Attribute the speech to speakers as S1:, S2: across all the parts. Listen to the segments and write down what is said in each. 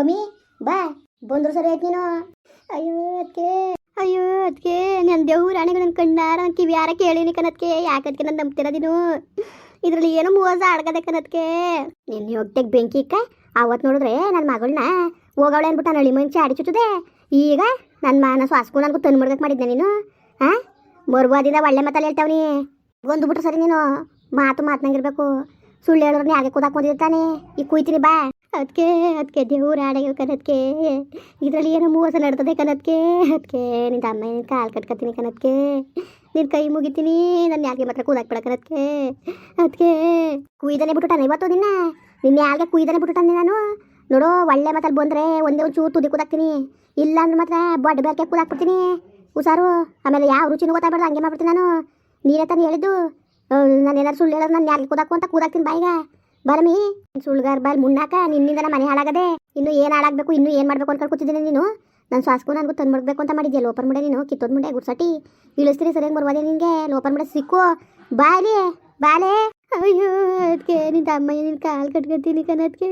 S1: ಪಮ್ಮಿ, ಬಾ, ಬಂದ್ರು ಸರಿ ಆಯ್ತು ನೀನು. ಅಯ್ಯೋ ಅದಕ್ಕೆ ಅಯ್ಯೋ ಅದಕ್ಕೆ ನನ್ನ ದೇವ್ರ ರಾಣಿಗೆ ನನ್ನ ಕಣ್ಣಾರ ಕಿವಿ ಯಾರ ಕೇಳಿನಿ ಕನದ್ಕೆ ಯಾಕದಕ್ಕೆ ನಾನು ನಂಬ್ತಿರೋದಿನು ಇದ್ರಲ್ಲಿ ಏನೋ ಮೋಸ ಆಡ್ಕದೆ ಕನದ್ಕೆ ನಿನ್ನ ಹೊಟ್ಟೆಗೆ ಬೆಂಕಿ ಇಕ್ಕ ಅವತ್ತು ನೋಡಿದ್ರೆ ನನ್ನ ಮಗಳನ್ನ ಹೋಗವಳೆ ಅಂದ್ಬಿಟ್ಟು ನಳಿ ಮುಂಚೆ ಆಡಿಚುತ್ತದೆ ಈಗ ನನ್ನ ಮಾನ ಸ್ವಾಸ್ಕು ನನಗೂ ತಂದು ಮುಡ್ಗಕ್ಕೆ ಮಾಡಿದ್ದೆ ನೀನು? ಹಾಂ ಬರ್ಬೋದಿಂದ ಒಳ್ಳೆ ಮಾತಲ್ಲಿ ಹೇಳ್ತಾವನಿ. ಒಂದು ಸರಿ ನೀನು. ಮಾತು ಮಾತನಾಗಿರ್ಬೇಕು ಸುಳ್ಳು ಹೇಳಿದ್ರೆ ಹಾಗೆ ಕೂದಾಕ್ ಬಂದಿರ್ತಾನೆ ಈಗ ಕುಯ್ತೀನಿ, ಬಾ. ಅದಕ್ಕೆ ಅದಕ್ಕೆ ದೇವ್ರ ಆಡಿಗೆ ಕನತ್ಕೆ ಇದರಲ್ಲಿ ಏನೋ ಮೂವಸ ನಡ್ತದೆ ಕನದಕ್ಕೆ ಅದಕ್ಕೆ ನಿನ್ನ ಅಮ್ಮ ನಿನ್ನ ಕಾಲು ಕಟ್ಕೊತೀನಿ ಕನತ್ಕೆ ನಿನ್ನ ಕೈ ಮುಗಿತೀನಿ ನನ್ನ ಯಾರಿಗೆ ಮಾತ್ರ ಕೂದಾಕ್ ಬಿಡ ಕನದ್ಕೆ ಅದಕ್ಕೆ ಕುಯ್ದನೆ ಬಿಟ್ಟುಟಾನೆ ಇವತ್ತು ನಿನ್ನ ನಿನ್ನ ಯಾಕೆ ಕುಯ್ದನೆ ಬಿಟ್ಟುಟಾನೆ ನಾನು. ನೋಡೋ, ಒಳ್ಳೆ ಮಾತಲ್ಲಿ ಬಂದರೆ ಒಂದೇ ಒಂದು ಚೂರು ತುದಿ ಕೂದಾಕ್ತೀನಿ ಇಲ್ಲ ಅಂದ್ರೆ ಮಾತ್ರ ಬಡ್ಡ ಬೇಕೆ ಕೂದಾಕ್ಬಿಡ್ತೀನಿ ಹುಷಾರು, ಆಮೇಲೆ ಯಾವ ರುಚಿನೂ ಗೊತ್ತಾಗ್ಬಾರ್ದು, ಹಂಗೆ ಮಾಡ್ಬಿಡ್ತೀನಿ ನಾನು. ನೀನೇ ತಾನು ಹೇಳಿದ್ದು ನಾನು ಏನಾದ್ರು ಸುಳ್ಳು ಹೇಳೋದು ನಾನು ಯಾರಿಗೆ ಕೂದಾಕು ಅಂತ ಕೂದಾಕ್ತೀನಿ ಬಾಯಿಗ. ಬರಮಿ ಸುಳ್ಗಾರ್ ಬಾಲ್ ಮುನ್ನಾಕ ನಿನ್ನಿಂದ ಮನೆ ಹಾಳಾಗದೆ, ಇನ್ನು ಏನು ಹಾಳಾಗಬೇಕು, ಇನ್ನು ಏನು ಮಾಡಬೇಕು ಅಂತ ಕೂತಿದ್ದೀನಿ ನೀನು. ನನ್ನ ಸ್ವಾಸ್ಕು ನನಗೂ ತಂದು ಮಾಡಬೇಕು ಅಂತ ಮಾಡಿದ್ಯಾ ಲೋಪರ್ ಮುಂಡೆ ನೀನು, ಕಿತ್ತೋದ್ ಮುಂಡೆ ಗುಡ್ಸಟಿ? ಇಳಿಸ್ತೀರಿ ಸರಿಯಾಗಿ ಬರ್ಬೋದೇ ನಿನಗೆ ಲೋಪರ್ ಮುಂಡೆ ಸಿಕ್ಕು. ಬಾಲಿ, ಬಾಲೆ. ಅಯ್ಯೋ ಅದಕ್ಕೆ ನಿನ್ನ ಅಮ್ಮ ನಿನ್ನ ಕಾಲು ಕಟ್ಕೊತೀನಿ ಕನದ್ಕೆ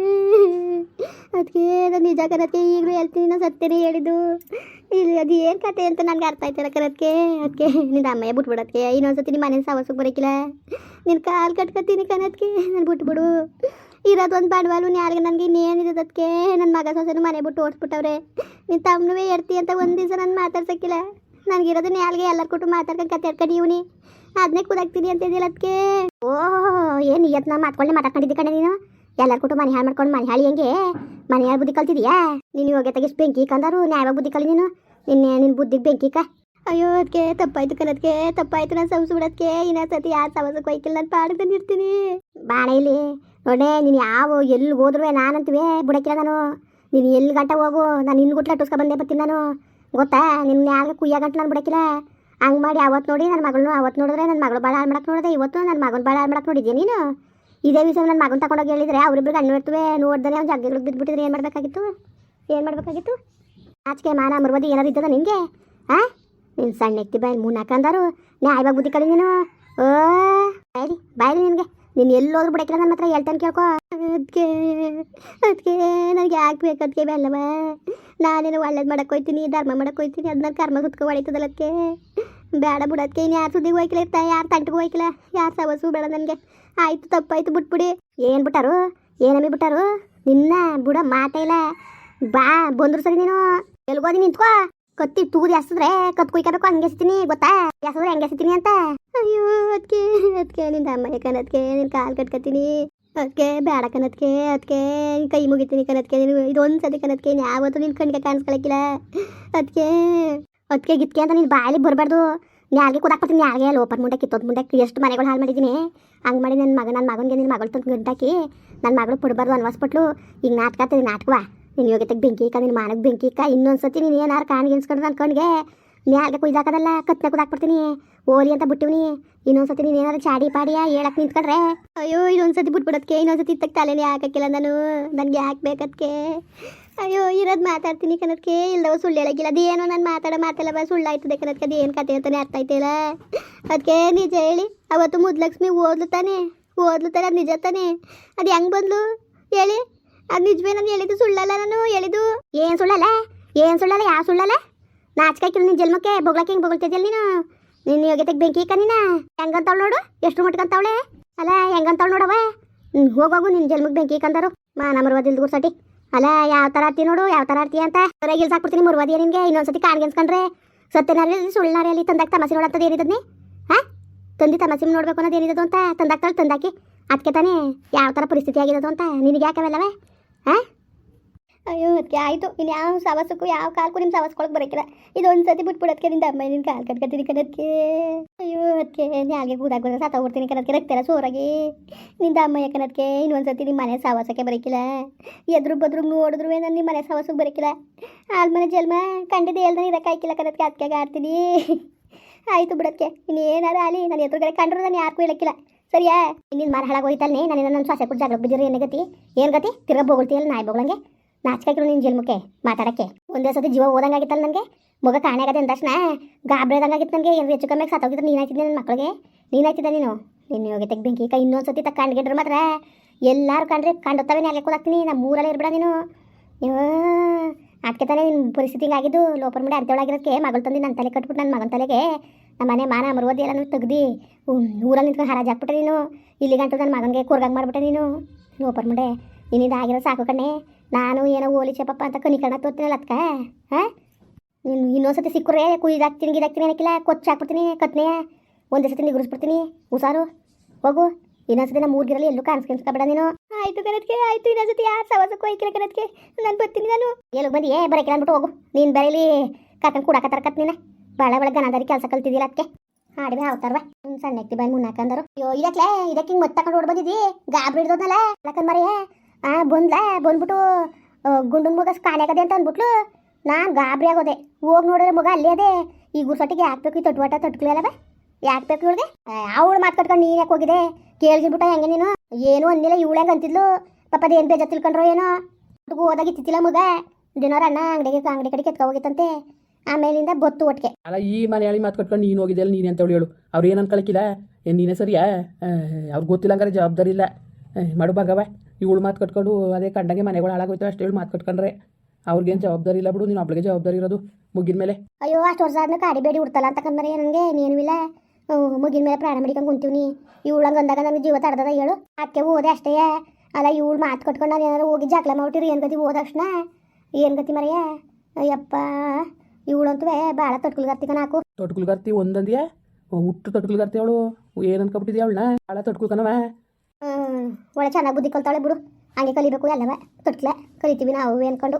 S1: ಅದಕ್ಕೆ ನಿಜ ಕನದ್ಕೆ ಈಗಲೂ ಹೇಳ್ತೀನಿ ನಾನು ಸತ್ಯನೇ ಹೇಳಿದ್ದು. ಇಲ್ಲಿ ಅದು ಏನು ಕತೆ ಅಂತ ನನಗೆ ಅರ್ಥ ಆಯ್ತಲ್ಲ ಕರೋದಕ್ಕೆ ಅದಕ್ಕೆ ನಿನ್ನ ಅಮ್ಮಯ್ಯ ಬಿಟ್ಬಿಡೋದಕ್ಕೆ ಇನ್ನೊಂದ್ಸತಿ ನಿಮ್ಮ ಮನೇಲಿ ಸವಸಕ್ಕೆ ಬರೋಕಿಲ್ಲ? ನಿನ್ನ ಕಾಲು ಕಟ್ಕೊತೀನಿ ಕನತ್ಕೆ ನಾನು ಬಿಟ್ಬಿಡು. ಇರೋದು ಒಂದು ಬಂಡವಾಳು ಯಾರಿಗೆ ನನಗೆ ಇನ್ನೇನು ಅದಕ್ಕೆ ನನ್ನ ಮಗ ಸೊಸೆನು ಮನೆ ಬಿಟ್ಟು ಓಡಿಸ್ಬಿಟ್ಟವ್ರೆ. ನಿನ್ನ ತಮ್ಮನೂ ಎಡ್ತಿ ಅಂತ ಒಂದು ದಿವಸ ನಾನು ಮಾತಾಡ್ಸಕ್ಕಿಲ್ಲ. ನನಗಿರೋದನ್ನ ಯಾರಿಗೆ ಎಲ್ಲರ ಕೊಟ್ಟು ಮಾತಾಡ್ಕೊಂಡು ಕತೆ ಹೇಳ್ಕೊಂಡು ಇವನಿ ಅದನ್ನೇ ಕುದಾಕ್ತೀನಿ ಅಂತ ಇದೆಯಲ್ಲ ಅದಕ್ಕೆ ಓಹೋ, ಏನು ಇವತ್ತು ನಾನು ಮಾತ್ಕೊಂಡೆ ಮಾತಾಡ್ಕೊಂಡಿದ್ದೆ ಕಣೆ ನೀನು? ಎಲ್ಲರ ಕುಟುಂಬ ಮನೆ ಹಾಳು ಮಾಡ್ಕೊಂಡು ಮನೆ ಹಾಳಿ ಹೆಂಗೆ? ಮನೆ ಹಾಳು ಬುದ್ಧಿ ಕಲ್ತಿದ್ಯಾ? ನೀನು ಇವಾಗ ತೆಗಿಸ್ ಬೆಂಕಿ ಕಂದರು? ನ್ಯಾಯವಾಗಿ ಬುದ್ಧಿ ಕಲಿ ನೀನು ನಿನ್ನೆ ನಿನ್ನ ಬುದ್ಧಿಗೆ ಬೆಂಕಿ ಕ. ಅಯ್ಯೋ ಅದಕ್ಕೆ ತಪ್ಪಾಯ್ತು ಕಣದ್ಕೆ ತಪ್ಪಾಯ್ತು ನಾನು ಸಂಸು ಬಿಡೋದಕ್ಕೆ ಇನ್ನೊಂದು ಸತಿ ಯಾರು ಸವಸಕ್ಕೆ ಹೋಯ್ಕಿಲ್ಲ ನಾನು ಪಾಡಕ್ಕೆ ತಂದಿರ್ತೀನಿ. ಬಾಣ ಇಲ್ಲಿ. ನೋಡೆ ನೀನು ಯಾವ ಎಲ್ಲಿ ಹೋದ್ರೂ ನಾನಂತೀವಿ ಬಿಡಕ್ಕಿಲ್ಲ ನಾನು. ನೀನು ಎಲ್ಲಿ ಗಂಟ ಹೋಗು? ನಾನು ನಿನ್ನ ಗುಟ್ಲ ಟುಸ್ಕೊ ಬಂದೆ ಬರ್ತೀನಿ ನಾನು. ಗೊತ್ತಾ? ನಿನ್ನ ಯಾರು ಕುಯ್ಯ ಗಂಟು ನಾನು ಬಿಡಕ್ಕಿಲ್ಲ. ಹಂಗೆ ಮಾಡಿ ಅವತ್ತು ನೋಡಿ ನನ್ನ ಮಗಳನ್ನ ಅವತ್ತು ನೋಡಿದ್ರೆ ನನ್ನ ಮಗಳು ಭಾಳ ಹಾಳು ಮಾಡಕ್ಕೆ ನೋಡಿದೆ. ಇವತ್ತು ನನ್ನ ಮಗನ ಭಾಳ ಹಾಳು ಮಾಡಕ್ಕೆ ನೋಡಿದ್ಯಾ ನೀನು? ಇದೇ ವಿಷಯ ನನ್ನ ಮಗನ ತಗೊಂಡೋಗಿ ಹೇಳಿದ್ರೆ ಅವರಿಬ್ರಿಗೆ ಅನ್ವರ್ತುವೆ ನೋಡ್ದೆ ಅವ್ನು ಜಗ್ಗಗಳಿಗೆ ಬಿದ್ದುಬಿಟ್ಟಿದ್ರೆ ಏನು ಮಾಡಬೇಕಾಗಿತ್ತು? ಏನು ಮಾಡಬೇಕಾಗಿತ್ತು? ಆಚೆಗೆ ಮಾನ ಮರುವದಿ ಏನಾರು ಇದ್ದದ ನಿನಗೆ ಹಾಂ ನೀನು ಸಣ್ಣ ಎತ್ತಿ ಬಾಯಿ ಮೂನ್ ಹಾಕಂದಾರು, ನ್ಯಾಯವಾಗಿ ಬುದ್ಧಿ ಕಲಿ ನೀನು. ಓ ಬಾಯಿ ಬಾಯ್ಲಿ ನಿನಗೆ. ನೀನು ಎಲ್ಲೋದ್ರು ಬಿಡಕ್ಕಿಲ್ಲ ನನ್ನ ಹತ್ರ, ಹೇಳ್ತಾನೆ ಕೇಳ್ಕೊ. ಅದಕ್ಕೆ ಅದಕ್ಕೆ ನನಗೆ ಯಾಕೆ ಬೇಕು ಅದಕ್ಕೆ ಬೆಲ್ಲವ? ನಾನೇನು ಒಳ್ಳೇದು ಹೋಯ್ತೀನಿ, ಧರ್ಮ ಹೋಯ್ತೀನಿ ಅದನ್ನ ಕರ್ಮ ಸುತ್ಕ ಹೊಡಿತದಲ್ಲ ಅದಕ್ಕೆ ಬೇಡ ಬಿಡೋದಕ್ಕೆ ಇನ್ನು ಯಾರು ಸುದ್ದಿಗೆ ಹೋಯ್ಕಿಲ್ಲ ಇರ್ತಾ ಯಾರು ತಂಟಿಗೆ ಹೋಯ್ಕಿಲ್ಲ ಯಾರು ಸವಸು ಬೇಡ ನನಗೆ. ಆಯ್ತು ತಪ್ಪಾಯ್ತು ಬಿಟ್ಬಿಡಿ. ಏನು ಬಿಟ್ಟಾರು? ಏನಮ್ಮಿ ಬಿಟ್ಟಾರು? ನಿನ್ನ ಬುಡ ಮಾತೇ ಇಲ್ಲ. ಬಾ, ಬಂದ್ರು ಸರಿ ನೀನು. ಎಲ್ಗೋದಿ ನಿಂತ್ಕೋ. ಕತ್ತಿ ತೂದಿ ಎಸಿದ್ರೆ ಕತ್ ಕುಯ್ಕೋಬೇಕು, ಹಂಗೆ ಸಿತೀನಿ ಗೊತ್ತಾ? ಎಸಿದ್ರೆ ಹೆಂಗೆ ಸಿತೀನಿ ಅಂತ. ಅಯ್ಯೋ ಅದಕ್ಕೆ ಅದಕ್ಕೆ ನಿಂದ ಅಮ್ಮ ಕನದ್ಕೆ ನಿನ್ನ ಕಾಲು ಕಟ್ಕೊತೀನಿ ಅದಕ್ಕೆ ಬೇಡ ಕನದ್ಕೆ ಅದಕ್ಕೆ ಕೈ ಮುಗಿತೀನಿ ಕನದ್ಕೆ ನೀನು ಇದೊಂದು ಸತಿ ಕನದ್ಕೆ ಯಾವತ್ತೂ ನಿನ್ನ ಕಣ್ಣಿಗೆ ಕಾಣಿಸ್ಕೊಳಕ್ಕಿಲ್ಲ. ಅದಕ್ಕೆ ಅದಕ್ಕೆ ಗಿತ್ಕೆ ಅಂತ ನೀನು ಬಾಯಲ್ಲಿ ಬರಬಾರ್ದು. ನ್ಯಾಲ್ಗೆ ಕುದಾಕ್ಬಿಡ್ತೀನಿ ನ್ಯಾಲ್ಗೆ ಲೋಪರ್ ಮುಂಡೆ ಕಿತ್ತೋದು ಮುಂಡೆ ಎಷ್ಟು ಮನೆಗಳು ಹಾಳು ಮಾಡಿದ್ದೀನಿ ಹಂಗೆ ಮಾಡಿ ನನ್ನ ಮಗ ನನ್ನ ಮಗನಿಗೆ ನಿನ್ನ ಮಗಳು ತಂದು ಗಂಟಾಕಿ ನನ್ನ ಮಗಳು ಕೊಡಬಾರ್ದು ಪಟ್ಲು ಈಗ ನಾಟಕ ನಾಟಕವಾ ನೀನು ಯೋಗ್ಯತೆಗೆ ಬೆಂಕಿ ಇಕ್ಕ ನಿನ್ನ ಮಾನಕ್ಕೆ ಬೆಂಕಿ ಇಕ್ಕ ಇನ್ನೊಂದು ಸತಿ ನೀನು ಏನಾರು ಕಾಣಿಗೆ ಇನ್ಸ್ಕೊಂಡ್ರೆ ನನ್ನ ನೀ ನ್ಯಾಲ್ಗೆ ಕುಯ್ದಾಕದಲ್ಲ ಕತ್ನೆ ಕುದಾಕ್ಬಿಡ್ತೀನಿ ಓಲಿ ಅಂತ ಬಿಟ್ಟಿವ್ನಿ. ಇನ್ನೊಂದು ಸತಿ ನೀನು ಏನಾದ್ರು ಚಾಡಿ ಪಾಡಿಯ ಹೇಳಕ್ ನಿಂತ್ಕೊಂಡ್ರೆ. ಅಯ್ಯೋ ಇನ್ನೊಂದು ಸತಿ ಬಿಟ್ಬಿಡೋದಕ್ಕೆ ಇನ್ನೊಂದು ಸತಿ ಇತ್ತಕ್ಕೆ ತಲೆನೇ ಹಾಕಕ್ಕಿಲ್ಲ ನಾನು. ನನಗೆ ಹಾಕ್ಬೇಕದಕ್ಕೆ ಅಯ್ಯೋ, ಇರೋದು ಮಾತಾಡ್ತೀನಿ ಕನದ್ಕೆ ಇಲ್ಲವ ಸುಳ್ಳು ಹೇಳಕ್ಕಿಲ್ಲ. ಅದೇನೋ ನಾನು ಮಾತಾಡೋ ಮಾತೆಲ್ಲ, ಬಾ, ಸುಳ್ಳು ಆಯ್ತದೆ ಕನದ್ಕೆ ಅದು ಏನು ಕತೆ ಅಂತಾನೆ ಅರ್ಥ ಆಯ್ತಿಲ್ಲ ಅದಕ್ಕೆ ನಿಜ ಹೇಳಿ, ಅವತ್ತು ಮುದ್ಲಕ್ಷ್ಮಿ ಓದ್ಲು ತಾನೆ. ಓದ್ಲು ತಾನೆ, ಅದು ನಿಜ ತಾನೆ. ಅದು ಹೆಂಗೆ ಬಂದ್ಲು? ಹೇಳಿ. ಅದು ನಿಜವೇ ನಾನು ಹೇಳಿದ್ದು ಸುಳ್ಳಲ್ಲ ನಾನು, ಹೇಳಿದ್ದು. ಏನು ಸುಳ್ಳಲ್ಲ? ಏನು ಸುಳ್ಳಲ್ಲ? ಯಾವ ಸುಳ್ಳಲ್ಲ? ನಾಚಿಕಾಕಿಲ್ಲ ನಿನ್ನ ಜನ್ಮಕ್ಕೆ? ಬೊಗ್ಳಕ್ಕೆ ಹಿಂಗೆ ಬೊಗಳ್ತಿದ್ಯಲ್ಲ ನೀನು? ನಿನ್ನ ಯೋಗ್ಯತೆಗೆ ಬೆಂಕಿ ಇಕ್ಕ ನೀನು? ನೋಡು ಎಷ್ಟು ಮಟ್ಕಂತವಳೆ ಅಲ್ಲ ಹೆಂಗಂತವಳು ನೋಡವ ಹೋಗೋಗು ನಿನ್ನ ಜನ್ಮಕ್ಕೆ ಬೆಂಕಿ ಇಕ್ಕಂತಾರು ಮಾ ಮರುವದಿಲ್ದು ಗುರ್ಸಟಿ ಅಲ್ಲ, ಯಾವ ಥರ ಆಡ್ತಿ ನೋಡು, ಯಾವ ಥರ ಆಡ್ತಿ ಅಂತ. ಗಿಲ್ಸ್ ಹಾಕ್ಬಿಡ್ತೀನಿ ಮುರುವದಿಯ ನಿನಗೆ ಇನ್ನೊಂದ್ಸತಿ ಕಾಣ್ಗೆನ್ಸ್ಕೊಂಡ್ರೆ ಸತ್ಯನಾರಲ್ಲಿ ಸುಳ್ಳನಾರಲ್ಲಿ ತಂದಾಕ ತಮಾಸೆ ನೋಡಂತದ್ದು ಏನಿದ್ದದ್ನಿ ಹಾ? ತಂದಿ ತಮಸಿ ನೋಡ್ಬೇಕು ಅನ್ನೋದು ಏನಿದ್ದು ಅಂತ ತಂದಾಕ್ತಾಳೆ, ತಂದಾಕಿ. ಅದಕ್ಕೆ ತಾನೇ ಯಾವ ಥರ ಪರಿಸ್ಥಿತಿ ಆಗಿರೋದು ಅಂತ. ನಿನಗೆ ಯಾಕವೆಲ್ಲವೇ ಹಾಂ? ಅಯ್ಯೋ ಅದಕ್ಕೆ ಆಯಿತು. ಇನ್ನು ಯಾವ ಸವಾಸಕ್ಕೂ ಯಾವ ಕಾಲಕ್ಕೂ ನಿಮ್ಮ ಸವಸ್ಕೊಳಕ್ಕೆ ಬರೋಕ್ಕಿಲ್ಲ ಒಂದು ಸತಿ ಬಿಟ್ಬಿಡೋದಕ್ಕೆ ನಿಂದ ಅಮ್ಮ ನಿನ್ನ ಕಾಲು ಕಟ್ಕೊತೀನಿ ಕಣಕ್ಕೆ ಅಯ್ಯೋ ಅದಕ್ಕೆ ನ್ಯಾಗೆ ಕೂದಾಗೋದ ಹೊಡ್ತೀನಿ ಕಣಕ್ಕೆ ರಕ್ತೆಲ್ಲ ಸೋರಾಗಿ. ನಿಂದ ಅಮ್ಮ ಯಾಕನದಕ್ಕೆ ಇನ್ನೊಂದು ಸತಿ ನಿಮ್ಮ ಮನೆ ಸವಾಸಕ್ಕೆ ಬರೋಕ್ಕಿಲ್ಲ ಎದ್ರು ಬದ್ರು ನೋಡಿದ್ರು ನಾನು ನಿಮ್ಮ ಮನೆ ಸವಾಸಕ್ಕೆ ಬರೋಕ್ಕಿಲ್ಲ ಆಲ್ಮನೆ ಜಲ್ಮ ಕಂಡಿದ್ದು ನೀರ ಇರೋಕ್ಕಾಯ್ಕಿಲ್ಲ ಕಣಕ್ಕೆ ಅದಕ್ಕೆ ಆಡ್ತೀನಿ. ಆಯಿತು ಬಿಡೋದಕ್ಕೆ ಇನ್ನೇನಾರು ಆಲಿ ನಾನು ಎದುರುಗಡೆ ಕಂಡ್ರು ನಾನು ಯಾರಿಗೂ ಹೇಳಕ್ಕಿಲ್ಲ. ಸರಿಯಾ? ನಿನ್ನ ಮರ ಹಾಳಾಗಿ ಹೋಯ್ತಲ್ನೇ. ನಾನು ನನ್ನ ಸ್ವಾಸ ಕೂಡ ಜಾಗ ಬಿದ್ದಿರೋ. ಏನು ಗತಿ? ಏನು ಗತಿ? ತಿರ್ಗ ಬೋಗಳ್ತೀಯಲ್ಲ ನಾಯಿ ಬೋಗಳಂಗೆ? ನಾಚಿಕಾಕಿರು ನಿನ್ನ ಜನ್ಮಕ್ಕೆ ಮಾತಾಡಕ್ಕೆ. ಒಂದೇ ಸತಿ ಜೀವ ಓದಂಗಾಗಿತ್ತಲ್ಲ ನನಗೆ? ಮಗ ಕಾಣೆಗದೆ ಅಂದ ತಕ್ಷಣ ಗಾಬ್ರದಂಗಾಗಿತ್ತು ನನಗೆ. ಏನು ಹೆಚ್ಚು ಕಮ್ಮಿ ಸತ್ತೋಗಿದ್ರೆ ನೀನಾಯ್ತಿದ್ದೆ ನನ್ನ ಮಕ್ಕಳಿಗೆ ನೀನಾಯ್ತಿದ್ದ ನೀನು? ನೀನು ಹೋಗಿ ತೆಗ್ ಬೆಂಕಿ ಕೈ ಇನ್ನೊಂದು ಸತಿ ತಕ್ಕ ಕಂಡ್ಗಿಡ್ರೆ ಮಾತ್ರ. ಎಲ್ಲರೂ ಕಂಡ್ರೆ ಕಂಡುತ್ತವೆ ನೆಲೆ ಕೂದಾಕ್ತೀನಿ ನಮ್ಮ ಊರಲ್ಲಿ ಇರ್ಬೇಡ ನೀನು. ಅದಕ್ಕೆ ತಾನೇ ನಿನ್ನ ಪರಿಸ್ಥಿತಿ ಆಗಿದ್ದು ಲೋಪರ್ ಮಾಡಿ ಅರ್ಧೊಳಗಿರೋದಕ್ಕೆ ಮಗಳು ತಂದು ನನ್ನ ತಲೆ ಕಟ್ಬಿಟ್ಟು ನನ್ನ ಮಗನ ತಲೆಗೆ. ನಮ್ಮ ಮನೆ ಮಾನ, ಮರುವದಿ ಎಲ್ಲ ತೆಗ್ದು ಊರಲ್ಲಿ ನಿಂತ್ಕೊಂಡು ಹರಾಜ್ ಹಾಕ್ಬಿಟ್ಟೆ ನೀನು. ಇಲ್ಲಿ ಗಂಟು ನನ್ನ ಮಗನಿಗೆ ಕೂರ್ಗಂಗೆ ಮಾಡಿಬಿಟ್ಟೆ ನೀನು. ಲೋಪರ್ ಮುಂಡೆ, ನಿನ್ನಿಂದ ಆಗಿರೋ ಸಾಕು ಕಣ್ಣೆ. ನಾನು ಏನೋ ಓಲಿ ಅಂತ ಕಣಿಕಣ ತೋರ್ತೀನಲ್ಲ ಅದಕ್ಕೆ ಹಾಂ? ನೀನು ಇನ್ನೊಂದ್ಸತಿ ಸಿಕ್ಕರೆ ಕುಯ್ದಾಕ್ತೀನಿ ಗಿದಾಕ್ತೀನಿ ಏನಕ್ಕಿಲ್ಲ? ಕೊಚ್ಚ ಹಾಕ್ಬಿಡ್ತೀನಿ ಕತ್ನೆ. ಒಂದೇ ಸತಿ ನಿಗುರಿಸ್ಬಿಡ್ತೀನಿ ಹುಷಾರು. ಹೋಗು. ಇನ್ನೊಂದ್ಸತಿ ನಮ್ಮ ಮೂರ್ಗಿರಲ್ಲಿ ಎಲ್ಲೂ ಕಾಣಿಸ್ಕೊಂಡ್ಸ್ಕೊಬೇಡ ನೀನು. ಆಯ್ತು ಕಣದ್ಕೆ ಆಯ್ತು ಇನ್ನೊಂದ್ಸತಿ ಯಾರು ಸವಾಸಕ್ಕೂ ಐಕಿಲ್ಲ ಕರೆದಕ್ಕೆ ನಾನು ಬರ್ತೀನಿ ನಾನು. ಎಲ್ಲಿಗೆ ಬಂದು? ಏ ಬರಕಿಲ್ಲ ಅಂದ್ಬಿಟ್ಟು ಹೋಗು. ನೀನು ಬರೀಲಿ ಕರ್ಕೊಂಡು ಕೂಡಾಕತ್ತಾರ ಕತ್ ನೀನು ಭಾಳ ಭಾಳ ಗಣದಾರಿ ಕೆಲಸ ಕಲ್ತಿದ್ದೀರ ಅದಕ್ಕೆ ಆಡಿವೆ ಅವತಾರವ ಹ್ಞೂ ಸಣ್ಣಕ್ತಿ ಬಂದು ಮುನ್ನಾಕಂದರು ಅಯ್ಯೋ ಇದಕ್ಕೆ ಇದಕ್ಕೆ ಹಿಂಗೆ ಮತ್ತೆ ತಗೊಂಡು ಓಡ್ ಬಂದಿದ್ದಿ? ಗಾಬ್ರಿ ಹಿಡ್ದೋದ್ನಲ್ಲ ಯಾಕಂದ್ ಮರಿ ಆ ಬಂದ್ಲ, ಬಂದ್ಬಿಟ್ಟು ಗುಂಡನ್ ಮಗ ಕಾಣ್ಯಾಕದೆ ಅಂತ ಅಂದ್ಬಿಟ್ಲು. ನಾನು ಗಾಬರಿ ಆಗೋದೆ. ಹೋಗಿ ನೋಡಿದ್ರೆ ಮಗ ಅಲ್ಲೇ ಅದೇ. ಈ ಗುರ್ಸೊಟ್ಟಿಗೆ ಹಾಕ್ಬೇಕು ಈ ತೊಟ್ವಾಟ ತೊಟ್ಕಲಲ್ಲವ ಯಾಕೆ ಬೇಕು ಇವಳಿಗೆ? ಅವಳು ಮಾತು ಕಟ್ಕೊಂಡು ನೀನು ಯಾಕೆ ಹೋಗಿದೆ ಕೇಳಿಸ್ಬಿಟ್ಟ ಹೆಂಗೆ ನೀನು? ಏನು ಅಂದಿಲ್ಲ ಇವಳು ಹೆಂಗೆ ಅಂತಿದ್ಲು? ಪಾಪದ ಏನು ಬೇಜ ತಿಳ್ಕೊಂಡ್ರೋ ಏನೋ? ಹೋದಾಗ ಇತ್ತಿಲ್ಲ ಮಗ. ದಿನವ್ರ ಅಣ್ಣ ಅಂಗಡಿಗೆ, ಅಂಗಡಿ ಕಡೆ ಕೆತ್ಕೊ ಹೋಗಿತ್ತಂತೆ. ಆಮೇಲಿಂದ ಬೊತ್ತು ಒಟ್ಟಿಗೆ
S2: ಅಲ್ಲ, ಈ ಮನೆಯಾಳಿ ಮಾತು ಕಟ್ಕೊಂಡು ನೀನು ಹೋಗಿದ್ದೆ ನೀನು ಅಂತ ಹೇಳು? ಅವ್ರು ಏನು ಅನ್ಕೊಳಕಿಲ್ಲ? ಏನು ನೀನೇ ಸರಿಯಾ? ಅವ್ರಿಗೆ ಗೊತ್ತಿಲ್ಲ ಹಂಗಾರೆ ಜವಾಬ್ದಾರಿ ಇಲ್ಲ. ಮಾಡು ಭಾಗವ ಇವಳು ಮಾತು ಕಟ್ಕೊಂಡು ಅದೇ ಕಂಡಂಗೆ ಮನೆಗಳು ಹಾಳಾಗೋಯ್ತು ಅಷ್ಟೇ ಹೇಳಿ ಮಾತು ಕಟ್ಕೊಂಡ್ರೆ. ಅವ್ರಿಗೇನು ಜವಾಬ್ದಾರಿ ಇಲ್ಲ ಬಿಡು ನೀನು ಒಬ್ಳಿಗೆ ಜವಾಬ್ದಾರಿ ಇರೋದು. ಮುಗಿದ ಮೇಲೆ.
S1: ಅಯ್ಯೋ ಅಷ್ಟು ವರ್ಷ ಆದ್ಮೇಲೆ ಕಾಡಿ ಬೇಡಿ ಉಡ್ತಲ್ಲ ಅಂತ ಕಂದ್ರೆ ನನಗೆ ನೀನು ಇಲ್ಲ. ಮುಗಿನ ಮೇಲೆ ಪ್ರಾಣ ಮಡಿಕೊಂಡು ಕುಂತೀವಿ ಇವಳಂಗೆ ಅಂದಾಗ ನನಗೆ ಜೀವ ತಡ್ದದ ಹೇಳು. ಅದಕ್ಕೆ ಓದೆ ಅಷ್ಟೇ. ಅಲ್ಲ ಇವಳು ಮಾತು ಕಟ್ಕೊಂಡು ನಾನು ಏನಾದ್ರು ಹೋಗಿ ಜಾಕ್ಲ ಮಾಡಿರಿ ಏನು ಗತಿ ಹೋದ ತಕ್ಷಣ? ಏನು ಗತಿ ಮರೆಯ? ಅಯ್ಯಪ್ಪ ಇವಳಂತೂ ಭಾಳ ತೊಟ್ಕುಲ್ಗರ್ತಿಕ ನಾಕು
S2: ತೊಟ್ಕುಲ್ಗರ್ತಿ ಒಂದಂದ್ಯಾ? ಹುಟ್ಟು ತೊಟ್ಕುಲ್ಗರ್ತಿ ಅವಳು. ಏನು ಅನ್ಕೊಬಿಟ್ಟಿದ್ಯಾ ಅವಳನ್ನ? ಭಾಳ ತೊಟ್ಕುಲ್ಕನವ
S1: ಒಳ್ಳೆ ಚೆನ್ನಾಗಿ ಬುದ್ಧಿ ಕಲ್ತಾಳೆ ಬಿಡು. ಹಂಗೆ ಕಲಿಬೇಕು, ಎಲ್ಲವ ತೊಟ್ಲೆ. ಕಲಿತೀವಿ ನಾವು ಅನ್ಕೊಂಡು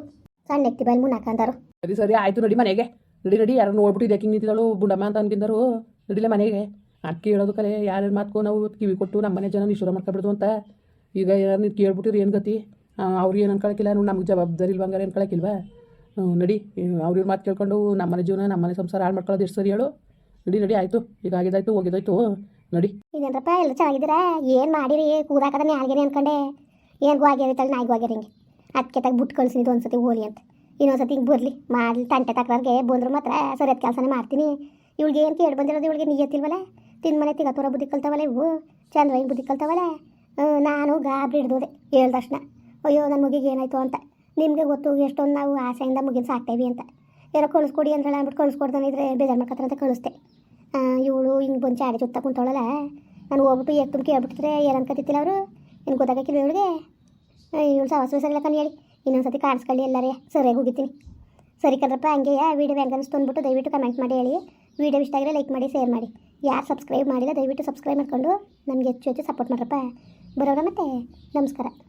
S1: ಸಣ್ಣ ಎಕ್ತಿ ಬಾಯಲ್ಲಿ ಮುನ್ನಾಕಂತಾರು
S2: ಸರಿ ಸರಿ, ಆಯ್ತು ನಡಿ ಮನೆಗೆ. ನಡಿ ನಡಿ, ಯಾರು ನೋಡ್ಬಿಟ್ಟು ಇದಕ್ಕೆ ನಿಂತಿದ್ದಾಳು. ಬುಡಮ್ಮ ಅಂತ ಅನ್ಕಿಂದರು ನಡಿಲೆ ಮನೆಗೆ. ಅಕ್ಕಿ ಹೇಳೋದು ಕಲೆ. ಯಾರ್ಯಾರು ಮಾತ್ಕೋ ನಾವು ಕಿವಿ ಕೊಟ್ಟು ನಮ್ಮ ಮನೆ ಜನ ನಿಶ್ವರ ಮಾಡ್ಕೊಬಿಡ್ದು ಅಂತ. ಈಗ ಯಾರು ನೀವು ಕೇಳ್ಬಿಟ್ಟಿರಿ ಏನು ಗತಿ? ಅವ್ರಿಗೆ ಏನು ಅನ್ಕೊಳಕಿಲ್ಲ. ನೋಡಿ ನಮ್ಗೆ ಜವಾಬ್ದಾರಿ ಇಲ್ವ ಹಂಗಾರೆ ಅನ್ಕೊಳಕಿಲ್ವಾ? ಹ್ಞೂ ನಡಿ. ಅವ್ರ ಮಾತು ಕೇಳ್ಕೊಂಡು ನಮ್ಮ ಮನೆ ಜೀವನ, ನಮ್ಮ ಮನೆ ಸಂಸಾರ ಹಾಳು ಮಾಡ್ಕೊಳ್ಳೋದು ಎಷ್ಟು ಸರಿ ಹೇಳು. ನಡಿ ನಡಿ, ಆಯಿತು. ಈಗ ಆಗಿದ್ದಾಯ್ತು, ಹೋಗಿದ್ದಾಯ್ತು. ನಡಿ.
S1: ಇದೇನ್ರಪ್ಪ ಎಲ್ಲ ಚೆನ್ನಾಗಿದ್ದೀರಾ? ಏನು ಮಾಡಿರಿ? ಕೂದಾಕದ ನ್ಯಾಲ್ಗೆನೆ ಅನ್ಕೊಂಡೆ? ಏನು ಗ್ವಾಗ್ಯಾರಿತಲ್ಲ ನಾಯಿ ಗ್ವಾಗ್ಯಾರ ಹಿಂಗೆ. ಅದಕ್ಕೆ ತಗ ಬಿಟ್ಟು ಕಳ್ಸಿದ್ದು ಒಂದ್ಸತಿ ಹೋಲಿ ಅಂತ. ಇನ್ನೊಂದ್ಸತಿ ಹಿಂಗೆ ಬರಲಿ. ಮಾಡಲಿ, ತಂಟೆ ತಕ್ರಾರ್ಗೆ ಬಂದ್ರು ಮಾತ್ರ ಸರಿಯಾದ ಕೆಲಸನೇ ಮಾಡ್ತೀನಿ. ಇವಳಿಗೆ ಏನು ಕೇಳಿ ಬಂದಿರೋದು ಇವಳಿಗೆ ನಿಯತ್ತಿಲ್ವಲ್ಲ ತಿನ್ ಮನೆ ತಿಗತೋರ ಬುದ್ಧಿ ಕಲ್ತವಲ್ಲ ಇವು? ಚಂದ್ರ ಹಿಂಗೆ ಬುದ್ಧಿ ಕಲ್ತವಲ್ಲ ನಾನು ಗಾಬ್ರಿ ಹಿಡ್ದೋದೆ ಹೇಳ್ದ ತಕ್ಷಣ. ಅಯ್ಯೋ ನನ್ನ ಮಗಿಗೆ ಏನಾಯ್ತು ಅಂತ. ನಿಮಗೆ ಗೊತ್ತು ಎಷ್ಟೊಂದು ನಾವು ಆಸೆಯಿಂದ ಮುಗಿನ ಸಾಕ್ತೇವಿ ಅಂತ. ಏನೋ ಕಳಿಸ್ಕೊಡಿ ಅಂದ್ರೆ ಅಂದ್ಬಿಟ್ಟು ಕಳಿಸ್ಕೊಡ್ತಾನೆ ಇದ್ರೆ ಬೇಜಾರು ಮಾಡ್ಕೊತಾರೆ ಅಂತ ಕಳಿಸ್ದೆ. ಇವಳು ಹಿಂಗೆ ಬಂದು ಚಾಡಿ ಜೊತೆ ಕುಂತವಳಲ್ಲ. ನಾನು ಹೋಗ್ಬಿಟ್ಟು ಎಕ್ ತುಂಬ ಕೇಳ್ಬಿಟ್ಟಿದ್ರೆ ಏನು ಅನ್ಕೋತಿತ್ತಿಲ್ಲ ಅವರು? ಏನು ಗೊತ್ತಾಗಕ್ಕಿಲ್ಲ ಇವಳಿಗೆ? ಇವಳು ಸವಾಸ ಕಣ್ ಹೇಳಿ ಇನ್ನೊಂದು ಸತಿ ಕಾಣಿಸ್ಕೊಳ್ಳಿ ಎಲ್ಲರೇ. ಸರಿಯಾಗಿ ಹೋಗಿದ್ದೀನಿ ಸರಿ ಕದ್ರಪ್ಪ ಹಂಗೆ ವಿಡಿಯೋ ಹೆಂಗೆ ಅನಿಸ್ತು ಅಂದ್ಬಿಟ್ಟು ದಯವಿಟ್ಟು ಕಮೆಂಟ್ ಮಾಡಿ ಹೇಳಿ. ವೀಡಿಯೋ ಇಷ್ಟ ಆಗಿದ್ರೆ ಲೈಕ್ ಮಾಡಿ ಶೇರ್ ಮಾಡಿ. ಯಾರು ಸಬ್ಸ್ಕ್ರೈಬ್ ಮಾಡಿಲ್ಲ ದಯವಿಟ್ಟು ಸಬ್ಸ್ಕ್ರೈಬ್ ಮಾಡ್ಕೊಂಡು ನಮಗೆ ಹೆಚ್ಚು ಹೆಚ್ಚು ಸಪೋರ್ಟ್ ಮಾಡ್ರಪ್ಪ. ಬರೋಣ ಮತ್ತೆ? ನಮಸ್ಕಾರ.